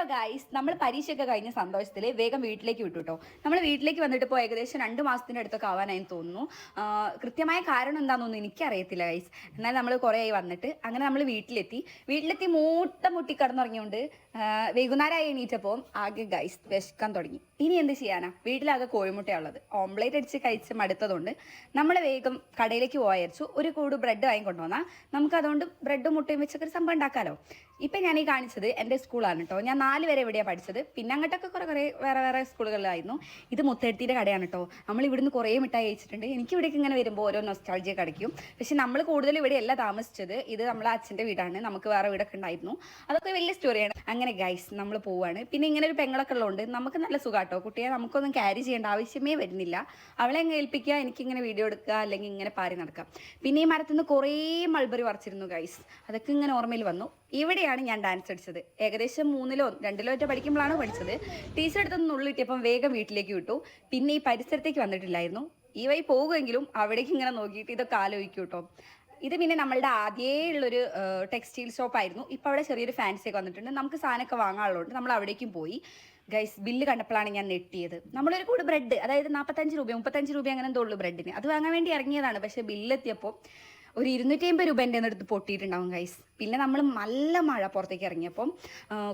Hello guys നമ്മൾ പരീക്ഷയൊക്കെ കഴിഞ്ഞ സന്തോഷത്തിൽ വേഗം വീട്ടിലേക്ക് വിട്ടു കേട്ടോ നമ്മൾ വീട്ടിലേക്ക് വന്നിട്ട് ഇപ്പോൾ ഏകദേശം രണ്ട് മാസത്തിന്റെ അടുത്തൊക്കെ ആവാനായി തോന്നുന്നു. കൃത്യമായ കാരണം എന്താണെന്നൊന്നും എനിക്കറിയത്തില്ല ഗൈസ് എന്നാൽ നമ്മൾ കുറേ ആയി വന്നിട്ട് അങ്ങനെ നമ്മൾ വീട്ടിലെത്തി. വീട്ടിലെത്തി മൂട്ട മുട്ടി കിടന്നുറങ്ങിയോണ്ട് വൈകുന്നേരമായി എണീറ്റപ്പോൾ ആകെ ഗൈസ് വിശക്കാൻ തുടങ്ങി. ഇനി എന്ത് ചെയ്യാനാ? വീട്ടിലാകെ കോഴിമുട്ടയുള്ളത് ഓംപ്ലേറ്റ് അടിച്ച് കഴിച്ച് മടുത്തതുകൊണ്ട് നമ്മൾ വേഗം കടയിലേക്ക് പോയച്ചു ഒരു കൂട് ബ്രെഡ് വാങ്ങിക്കൊണ്ടുവന്നാൽ നമുക്ക് അതുകൊണ്ട് ബ്രെഡും മുട്ടയും വെച്ചൊക്കെ ഒരു സംഭവം ഉണ്ടാക്കാമല്ലോ ഇപ്പം ഞാൻ ഈ കാണിച്ചത് എന്റെ സ്കൂളാണ് കേട്ടോ ഞാൻ നാല് വരെ എവിടെയാണ് പഠിച്ചത്? പിന്നെ അങ്ങോട്ടൊക്കെ കുറേ കുറേ വേറെ വേറെ സ്കൂളുകളിലായിരുന്നു. ഇത് മുത്തെടുത്തിന്റെ കടയാണ് കേട്ടോ നമ്മൾ ഇവിടുന്ന് കുറേ മിഠായി അയച്ചിട്ടുണ്ട് എനിക്ക് ഇവിടേക്ക് ഇങ്ങനെ വരുമ്പോൾ ഓരോ നൊസ്റ്റാൾജിയ കടക്കും പക്ഷെ നമ്മൾ കൂടുതൽ ഇവിടെയല്ല താമസിച്ചത്. ഇത് നമ്മളെ അച്ഛന്റെ വീടാണ്. നമുക്ക് വേറെ വീടൊക്കെ ഉണ്ടായിരുന്നു. അതൊക്കെ വലിയ സ്റ്റോറിയാണ് അങ്ങനെ ഗൈസ് നമ്മൾ പോവാണ്. പിന്നെ ഇങ്ങനെ ഒരു പെങ്ങളൊക്കെ ഉള്ളതുകൊണ്ട് നമുക്ക് നല്ല സുഖാട്ടോ കുട്ടിയെ നമുക്കൊന്നും ക്യാരി ചെയ്യേണ്ട ആവശ്യമേ വരുന്നില്ല. അവളെ അങ്ങ് ഏൽപ്പിക്കുക എനിക്കിങ്ങനെ വീഡിയോ എടുക്കുക അല്ലെങ്കിൽ ഇങ്ങനെ പാരി നടക്കാം പിന്നെ ഈ മരത്തിൽ നിന്ന് കുറേ മൾബറി പറിച്ചിരുന്നു ഗൈസ് അതൊക്കെ ഇങ്ങനെ ഓർമ്മയിൽ വന്നു. ഇവിടെയാണ് ഞാൻ ഡാൻസ് അടിച്ചത്. ഏകദേശം മൂന്നിലോ രണ്ടിലോ ഒറ്റ പഠിക്കുമ്പോഴാണ് പഠിച്ചത്. ടീച്ചർ അടുത്തൊന്ന് നുള്ളിട്ടിയപ്പം വേഗം വീട്ടിലേക്ക് വിട്ടു. പിന്നെ ഈ പരിസരത്തേക്ക് വന്നിട്ടില്ലായിരുന്നു. ഈ വഴി പോകുമെങ്കിലും അവിടേക്ക് ഇങ്ങനെ നോക്കിയിട്ട് ഇതൊക്കെ ആലോചിക്കും കേട്ടോ ഇത് പിന്നെ നമ്മളുടെ ആദ്യേ ഉള്ളൊരു ടെക്സ്റ്റൈൽ ഷോപ്പായിരുന്നു ഇപ്പോൾ അവിടെ ചെറിയൊരു ഫാൻസി ഒക്കെ വന്നിട്ടുണ്ട്. നമുക്ക് സാധനമൊക്കെ വാങ്ങാനുള്ളതുകൊണ്ട് നമ്മൾ അവിടേക്കും പോയി. ഗൈസ് ബില്ല് കണ്ടപ്പോഴാണ് ഞാൻ നെട്ടിയത്. നമ്മളൊരു കൂട് ബ്രെഡ് അതായത് നാൽപ്പത്തഞ്ച് രൂപ മുപ്പത്തഞ്ച് രൂപ അങ്ങനെ എന്തോ ഉള്ളൂ ബ്രെഡിന് അത് വാങ്ങാൻ വേണ്ടി ഇറങ്ങിയതാണ്. പക്ഷേ ബില്ലെത്തിയപ്പോൾ ഒരു ഇരുന്നൂറ്റി അമ്പത് രൂപ എന്റെ അടുത്ത് പൊട്ടിയിട്ടുണ്ടാവും ഗൈസ് പിന്നെ നമ്മൾ നല്ല മഴ പുറത്തേക്ക് ഇറങ്ങിയപ്പം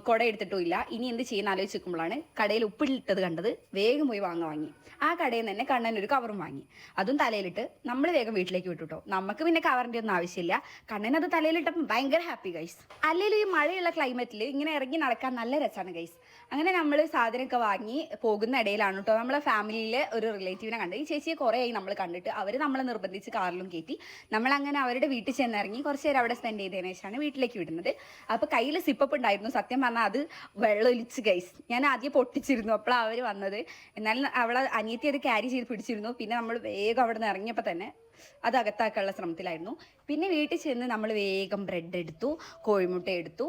കുട എടുത്തിട്ടും ഇല്ല ഇനി എന്ത് ചെയ്യുന്ന ആലോചിച്ച് നിൽക്കുമ്പോഴാണ് കടയിൽ ഉപ്പിലിട്ടത് കണ്ടത്. വേഗം പോയി വാങ്ങാൻ വാങ്ങി. ആ കടയിൽ നിന്ന് തന്നെ കണ്ണൻ ഒരു കവറും വാങ്ങി. അതും തലയിലിട്ട് നമ്മൾ വേഗം വീട്ടിലേക്ക് വിട്ടുട്ടോ നമുക്ക് പിന്നെ കവറിന്റെ ഒന്നും ആവശ്യമില്ല. കണ്ണൻ അത് തലയിലിട്ടപ്പം ഭയങ്കര ഹാപ്പി ഗൈസ് അല്ലെങ്കിൽ ഈ മഴയുള്ള ക്ലൈമറ്റിൽ ഇങ്ങനെ ഇറങ്ങി നടക്കാൻ നല്ല രസമാണ് ഗൈസ് അങ്ങനെ നമ്മൾ സാധനമൊക്കെ വാങ്ങി പോകുന്ന ഇടയിലാണ് കേട്ടോ നമ്മളെ ഫാമിലിയിലെ ഒരു റിലേറ്റീവിനെ കണ്ടത് ഈ ചേച്ചിയെ കുറേ ആയി നമ്മൾ കണ്ടിട്ട് അവർ നമ്മളെ നിർബന്ധിച്ച് കാറിലും കയറ്റി നമ്മൾ അങ്ങനെ അവരുടെ വീട്ടിൽ ചെന്നിറങ്ങി കുറച്ച് നേരം അവിടെ സ്പെൻഡ് ചെയ്തതിനു ശേഷമാണ് വീട്ടിലേക്ക് വിടുന്നത്. അപ്പോൾ കയ്യിൽ സിപ്പപ്പ് ഉണ്ടായിരുന്നു. സത്യം പറഞ്ഞാൽ അത് വെള്ളമൊലിച്ച് ഗൈസ് ഞാൻ ആദ്യം പൊട്ടിച്ചിരുന്നു. അപ്പോഴാണ് അവർ വന്നത്. എന്നാലും അവളെ അനിയത്തി അത് ക്യാരി ചെയ്ത് പിടിച്ചിരുന്നു. പിന്നെ നമ്മൾ വേഗം അവിടെ നിന്ന് ഇറങ്ങിയപ്പോൾ തന്നെ അത് അകത്താക്കാനുള്ള ശ്രമത്തിലായിരുന്നു. പിന്നെ വീട്ടിൽ ചെന്ന് നമ്മൾ വേഗം ബ്രെഡ് എടുത്തു കോഴിമുട്ട എടുത്തു.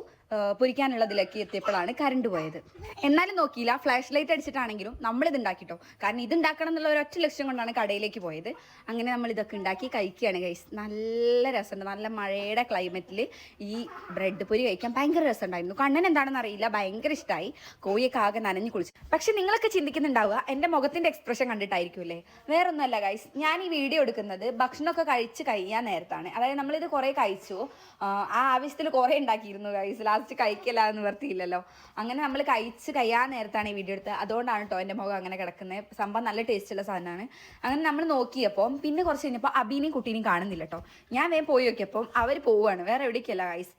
പൊരിക്കാനുള്ളതിലേക്ക് എത്തിയപ്പോഴാണ് കറണ്ട് പോയത്. എന്നാലും നോക്കിയില്ല ഫ്ലാഷ് ലൈറ്റ് അടിച്ചിട്ടാണെങ്കിലും നമ്മൾ ഇത് ഉണ്ടാക്കിട്ടോ. കാരണം ഇത് ഉണ്ടാക്കണം എന്നുള്ള ഒരൊറ്റ ലക്ഷ്യം കൊണ്ടാണ് കടയിലേക്ക് പോയത്. അങ്ങനെ നമ്മൾ ഇതൊക്കെ ഉണ്ടാക്കി കഴിക്കുകയാണ് ഗൈസ് നല്ല രസമുണ്ട്. നല്ല മഴയുടെ ക്ലൈമറ്റിൽ ഈ ബ്രെഡ് പൊരി കഴിക്കാൻ ഭയങ്കര രസമുണ്ടായിരുന്നു. കണ്ണൻ എന്താണെന്ന് അറിയില്ല ഭയങ്കര ഇഷ്ടമായി കോഴിയൊക്കെ ആകെ നനഞ്ഞു കുളിച്ചു. പക്ഷെ നിങ്ങളൊക്കെ ചിന്തിക്കുന്നുണ്ടാവുക എന്റെ മുഖത്തിന്റെ എക്സ്പ്രഷൻ കണ്ടിട്ടായിരിക്കും അല്ലേ? വേറൊന്നുമല്ല ഗൈസ് ഞാൻ ഈ വീഡിയോ എടുക്കുന്നത് ഭക്ഷണമൊക്കെ കഴിച്ച് കഴിയാൻ നേരത്താണ്. അതായത് നമ്മളിത് കുറേ കഴിച്ചു. ആ, ആവശ്യത്തിൽ കുറേ ഉണ്ടാക്കിയിരുന്നു ഗൈസ് ലാസ്റ്റ് കഴിക്കില്ല എന്ന് നിർത്തിയില്ലല്ലോ. അങ്ങനെ നമ്മൾ കഴിച്ച് കഴിയാൻ നേരത്താണ് ഈ വീഡിയോ എടുത്തത്. അതുകൊണ്ടാണ് കേട്ടോ എന്റെ മുഖം അങ്ങനെ കിടക്കുന്നത് സംഭവം നല്ല ടേസ്റ്റുള്ള സാധനമാണ്. അങ്ങനെ നമ്മൾ നോക്കിയപ്പോൾ പിന്നെ കുറച്ച് കഴിഞ്ഞപ്പോൾ അബീനെയും കുട്ടീനെയും കാണുന്നില്ല കേട്ടോ ഞാൻ വേഗം പോയി നോക്കിയപ്പോൾ അവർ പോവുകയാണ് വേറെ എവിടേക്കല്ല ഗൈസ്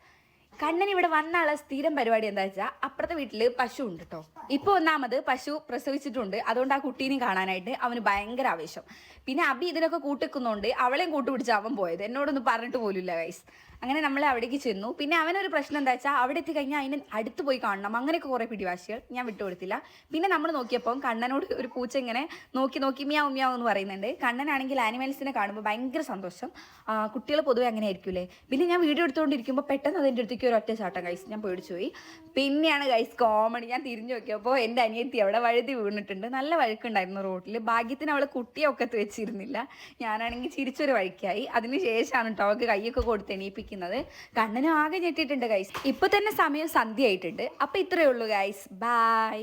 കണ്ണൻ ഇവിടെ വന്നുള്ള സ്ഥിരം പരിപാടി എന്താ വെച്ചാൽ അപ്പുറത്തെ വീട്ടിൽ പശു ഉണ്ട് കേട്ടോ ഇപ്പോൾ ഒന്നാമത് പശു പ്രസവിച്ചിട്ടുണ്ട്. അതുകൊണ്ട് ആ കുട്ടീനെയും കാണാനായിട്ട് അവന് ഭയങ്കര ആവേശം. പിന്നെ അബി ഇതിനൊക്കെ കൂട്ടിക്കുന്നതുകൊണ്ട് അവളെയും കൂട്ടുപിടിച്ച് അവൻ പോയത്. എന്നോടൊന്നും പറഞ്ഞിട്ട് പോലുമില്ല ഗൈസ് അങ്ങനെ നമ്മൾ അവിടേക്ക് ചെന്നു. പിന്നെ അവനൊരു പ്രശ്നം എന്താ വെച്ചാൽ അവിടെ എത്തി കഴിഞ്ഞാൽ അതിന് അടുത്ത് പോയി കാണണം. അങ്ങനെയൊക്കെ കുറേ പിടിവാശികൾ ഞാൻ വിട്ടുകൊടുത്തില്ല പിന്നെ നമ്മൾ നോക്കിയപ്പോൾ കണ്ണനോട് ഒരു പൂച്ച ഇങ്ങനെ നോക്കി നോക്കി മിയാവും മിയാവും എന്ന് പറയുന്നുണ്ട്. കണ്ണനാണെങ്കിൽ ആനിമൽസിനെ കാണുമ്പോൾ ഭയങ്കര സന്തോഷം. കുട്ടികൾ പൊതുവെ അങ്ങനെ ആയിരിക്കൂലേ പിന്നെ ഞാൻ വീഡിയോ എടുത്തുകൊണ്ടിരിക്കുമ്പോൾ പെട്ടെന്ന് അതിന്റെ അടുത്തേക്ക് ഒരു ഒറ്റ ചാട്ടം ഗൈസ് ഞാൻ പേടിച്ചു പോയി. പിന്നെയാണ് ഗൈസ് കോമഡി ഞാൻ തിരിഞ്ഞു നോക്കിയപ്പോൾ എന്റെ അനിയത്തി അവിടെ വഴുതി വീണിട്ടുണ്ട്. നല്ല വഴുക്കുണ്ടായിരുന്നു റോഡിൽ ഭാഗ്യത്തിന് അവൾ കുട്ടിയൊക്കെ വെച്ചിരുന്നില്ല. ഞാനാണെങ്കിൽ ചിരിച്ചൊരു വഴിക്കായി. അതിന് ശേഷമാണ് കേട്ടോ അവൾക്ക് കൈയൊക്കെ കൊടുത്ത് എണീപ്പിക്കുന്നത് കണ്ണനും ആകെ ഞെട്ടിയിട്ടുണ്ട് ഗൈസ് ഇപ്പൊ തന്നെ സമയം സന്ധ്യ ആയിട്ടുണ്ട് അപ്പൊ ഇത്രയേ ഉള്ളൂ ഗൈസ് ബൈ